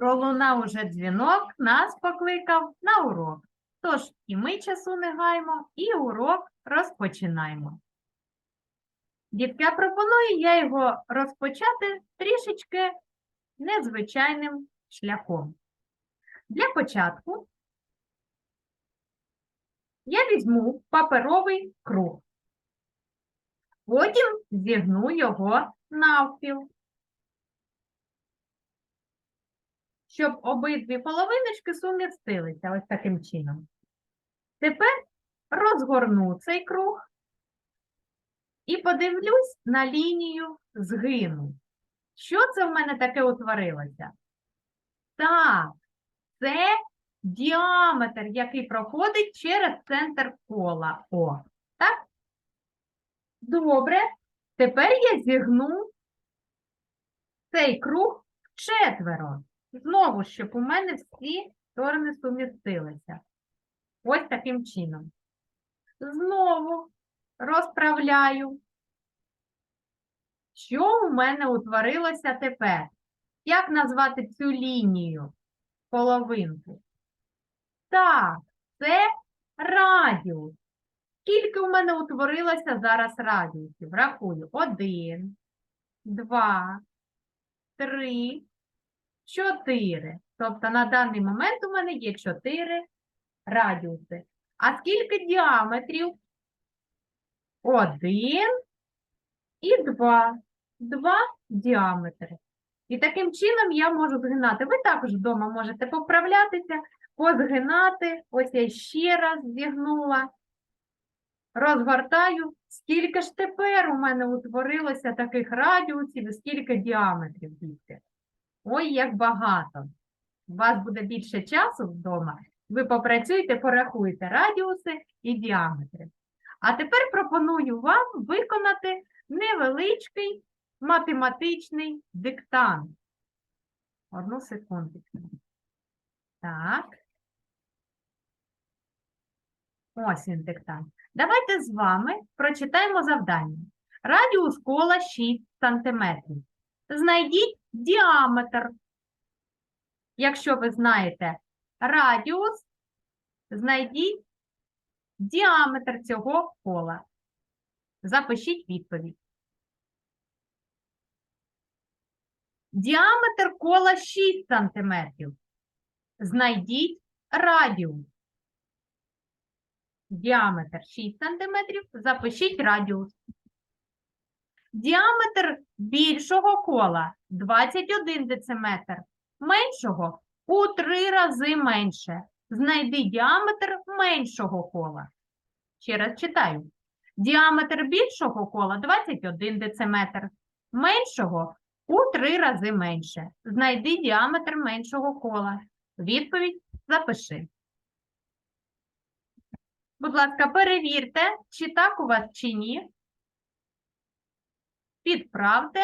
Пролунав уже дзвінок, нас покликав на урок. Тож і ми часу не гаємо, і урок розпочинаємо. Дітки, я пропоную я його розпочати трішечки незвичайним шляхом. Для початку я візьму паперовий круг. Потім зігну його навпіл. Щоб обидві половиночки сумістилися ось таким чином. Тепер розгорну цей круг і подивлюсь на лінію згину. Що це в мене таке утворилося? Так, це діаметр, який проходить через центр кола. О, так? Добре. Тепер я зігну цей круг в четверо. Знову, щоб у мене всі сторони сумістилися. Ось таким чином. Знову розправляю. Що у мене утворилося тепер? Як назвати цю лінію половинку? Так, це радіус. Скільки у мене утворилося зараз радіусів? Рахую. Один, два, три, 4. Тобто на даний момент у мене є 4 радіуси. А скільки діаметрів? 1 і 2. 2 діаметри. І таким чином я можу згинати. Ви також вдома можете поправлятися, позгинати. Ось я ще раз зігнула. Розгортаю. Скільки ж тепер у мене утворилося таких радіусів і скільки діаметрів, дітки? Ой, як багато. У вас буде більше часу вдома. Ви попрацюєте, порахуйте радіуси і діаметри. А тепер пропоную вам виконати невеличкий математичний диктант. Одну секундочку. Так. Ось він диктант. Давайте з вами прочитаємо завдання. Радіус кола 6 см. Знайдіть діаметр. Якщо ви знаєте радіус, знайдіть діаметр цього кола. Запишіть відповідь. Діаметр кола 6 см. Знайдіть радіус. Діаметр 6 см. Запишіть радіус. Діаметр більшого кола 21 дециметр, меншого у 3 рази менше. Знайди діаметр меншого кола. Ще раз читаю. Діаметр більшого кола 21 дециметр, меншого у 3 рази менше. Знайди діаметр меншого кола. Відповідь запиши. Будь ласка, перевірте, чи так у вас, чи ні підправте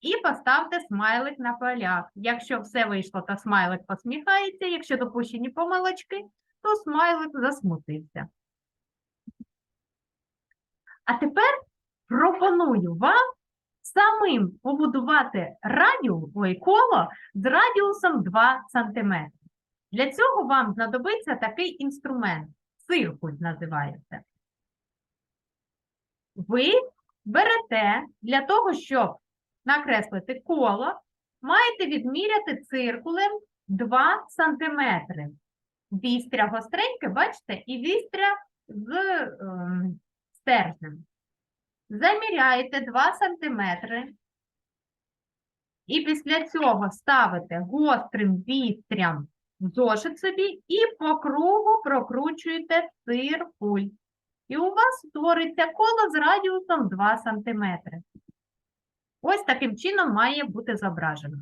і поставте смайлик на полях. Якщо все вийшло, то смайлик посміхається. Якщо допущені помилочки, то смайлик засмутився. А тепер пропоную вам самим побудувати радіус, ой, коло з радіусом 2 см. Для цього вам знадобиться такий інструмент. Циркуль називається. Ви берете для того, щоб накреслити коло, маєте відміряти циркулем 2 см. Вістря гостреньке, бачите, і вістря з ем, стержнем. Заміряєте 2 см. І після цього ставите гострим вістрям зошит собі і по кругу прокручуєте циркуль. І у вас створиться коло з радіусом 2 см. Ось таким чином має бути зображено.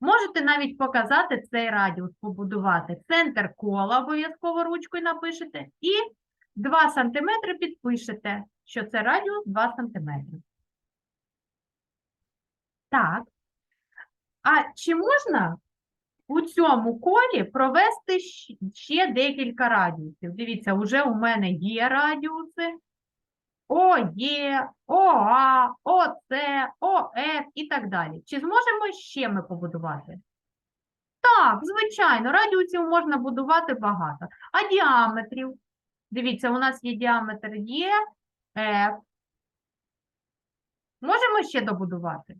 Можете навіть показати цей радіус, побудувати. Центр кола обов'язково ручкою напишете і 2 см підпишете, що це радіус 2 см. Так. А чи можна у цьому колі провести ще декілька радіусів. Дивіться, вже у мене є радіуси. ОЄ, ОА, ОЦ, ОФ і так далі. Чи зможемо ще ми побудувати? Так, звичайно, радіусів можна будувати багато. А діаметрів? Дивіться, у нас є діаметр Є, F. Можемо ще добудувати?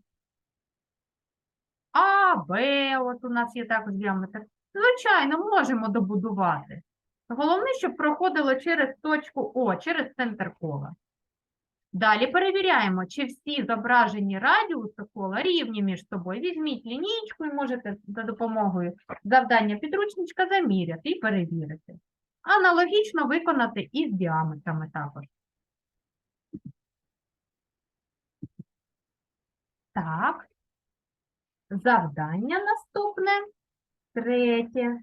А, Б, от у нас є також діаметр. Звичайно, можемо добудувати. Головне, щоб проходило через точку О, через центр кола. Далі перевіряємо, чи всі зображені радіуси кола рівні між собою. Візьміть лінійку і можете за допомогою завдання підручничка заміряти і перевірити. Аналогічно виконати і з діаметрами також. Так. Завдання наступне. Третє.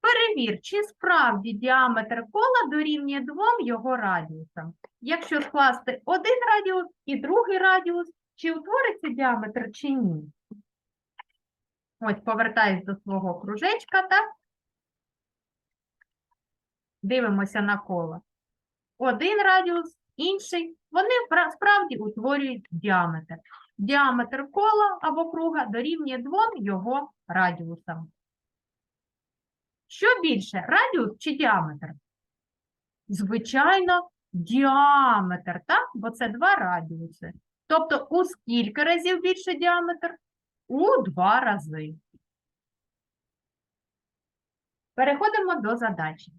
Перевір, чи справді діаметр кола дорівнює двом його радіусам. Якщо скласти один радіус і другий радіус, чи утвориться діаметр, чи ні. Ось повертаюсь до свого кружечка, так? Дивимося на коло. Один радіус, інший. Вони справді утворюють діаметр. Діаметр кола або круга дорівнює двом його радіусам. Що більше, радіус чи діаметр? Звичайно, діаметр, так? Бо це два радіуси. Тобто у скільки разів більше діаметр? У два рази. Переходимо до задачі.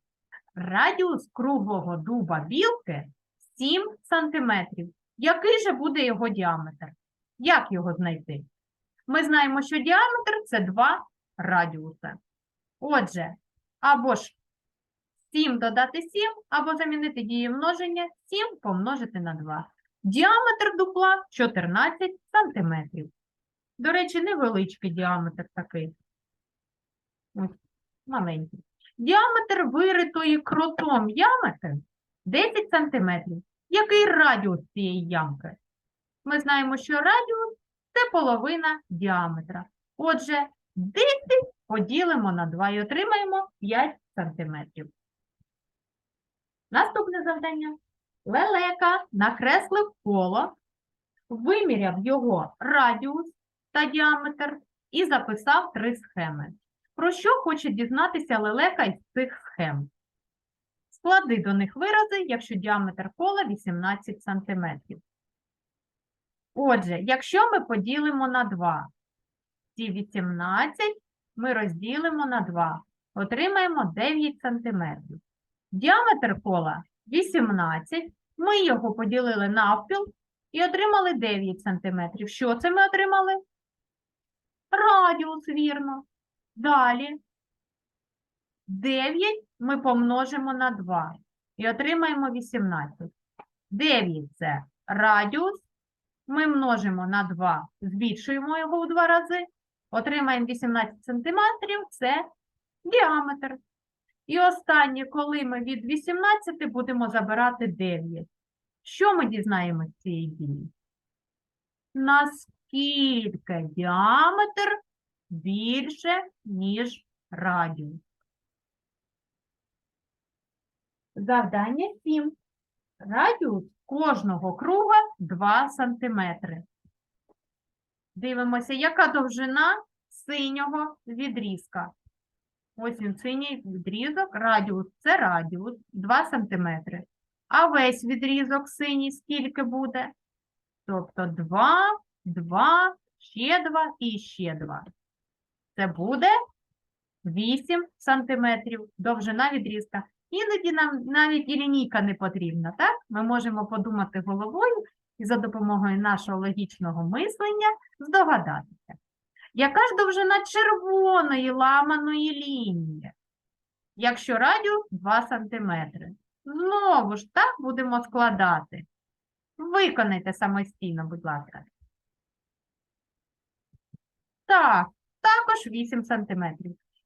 Радіус круглого дуба білки 7 см. Який же буде його діаметр? Як його знайти? Ми знаємо, що діаметр це два радіуси. Отже, або ж 7 додати 7, або замінити дії множення 7 помножити на 2. Діаметр дупла 14 см. До речі, невеличкий діаметр такий. Ось, маленький. Діаметр виритої кротом ямки 10 см. Який радіус цієї ямки? Ми знаємо, що радіус це половина діаметра. Отже, 10 поділимо на 2 і отримаємо 5 см. Наступне завдання. Лелека накреслив коло, виміряв його радіус та діаметр і записав три схеми. Про що хоче дізнатися лелека із цих схем? Склади до них вирази, якщо діаметр кола 18 см. Отже, якщо ми поділимо на 2, ці 18 ми розділимо на 2, отримаємо 9 см. Діаметр кола 18, ми його поділили навпіл і отримали 9 см. Що це ми отримали? Радіус, вірно. Далі 9 ми помножимо на 2 і отримаємо 18. 9 – це радіус. Ми множимо на 2, збільшуємо його у два рази. Отримаємо 18 см – це діаметр. І останнє, коли ми від 18 будемо забирати 9. Що ми дізнаємося цієї дії? Наскільки діаметр більше, ніж радіус? Завдання 7. Радіус кожного круга 2 см. Дивимося, яка довжина синього відрізка. Ось він синій відрізок, радіус це радіус 2 см. А весь відрізок синій скільки буде? Тобто 2, 2, ще 2 і ще 2. Це буде 8 см довжина відрізка. Іноді нам навіть і лінійка не потрібна, так? Ми можемо подумати головою і за допомогою нашого логічного мислення здогадатися. Яка ж довжина червоної ламаної лінії? Якщо радіус 2 см. Знову ж так будемо складати. Виконайте самостійно, будь ласка. Так, також 8 см.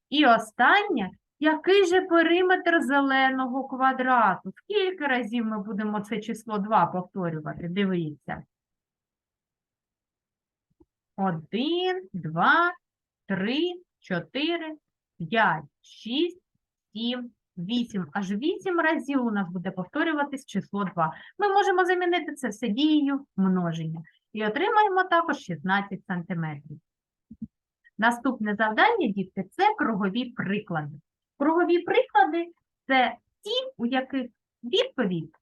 І останнє, який же периметр зеленого квадрату? Скільки разів ми будемо це число 2 повторювати? Дивіться. 1, 2, 3, 4, 5, 6, 7, 8. Аж 8 разів у нас буде повторюватись число 2. Ми можемо замінити це все дією множення. І отримаємо також 16 см. Наступне завдання, дітки, це кругові приклади. Кругові приклади це ті, у яких відповідь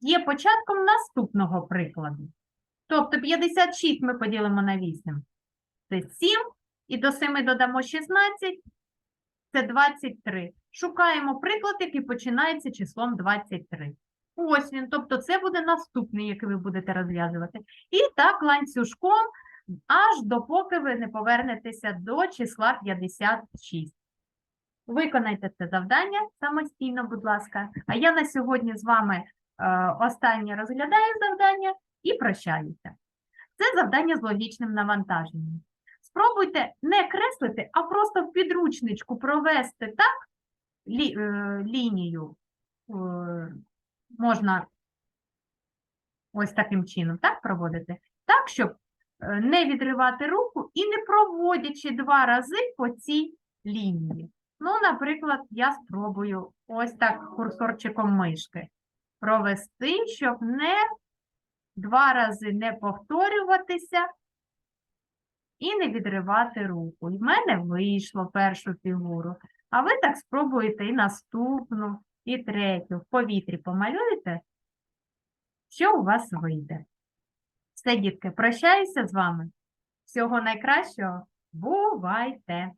є початком наступного прикладу. Тобто 56 ми поділимо на 8. Це 7, і до 7 додамо 16, це 23. Шукаємо приклад, який починається числом 23. Ось він, тобто це буде наступний, який ви будете розв'язувати. І так ланцюжком, аж допоки ви не повернетеся до числа 56. Виконайте це завдання самостійно, будь ласка. А я на сьогодні з вами е, останнє розглядаю завдання і прощаюся. Це завдання з логічним навантаженням. Спробуйте не креслити, а просто в підручничку провести так лі, е, лінію. Е, можна ось таким чином так проводити, так, щоб е, не відривати руку і не проводячи два рази по цій лінії. Ну, наприклад, я спробую ось так курсорчиком мишки провести, щоб не два рази не повторюватися і не відривати руку. І в мене вийшло першу фігуру. А ви так спробуєте і наступну, і третю. В повітрі помалюєте, що у вас вийде. Все, дітки, прощаюся з вами. Всього найкращого. Бувайте!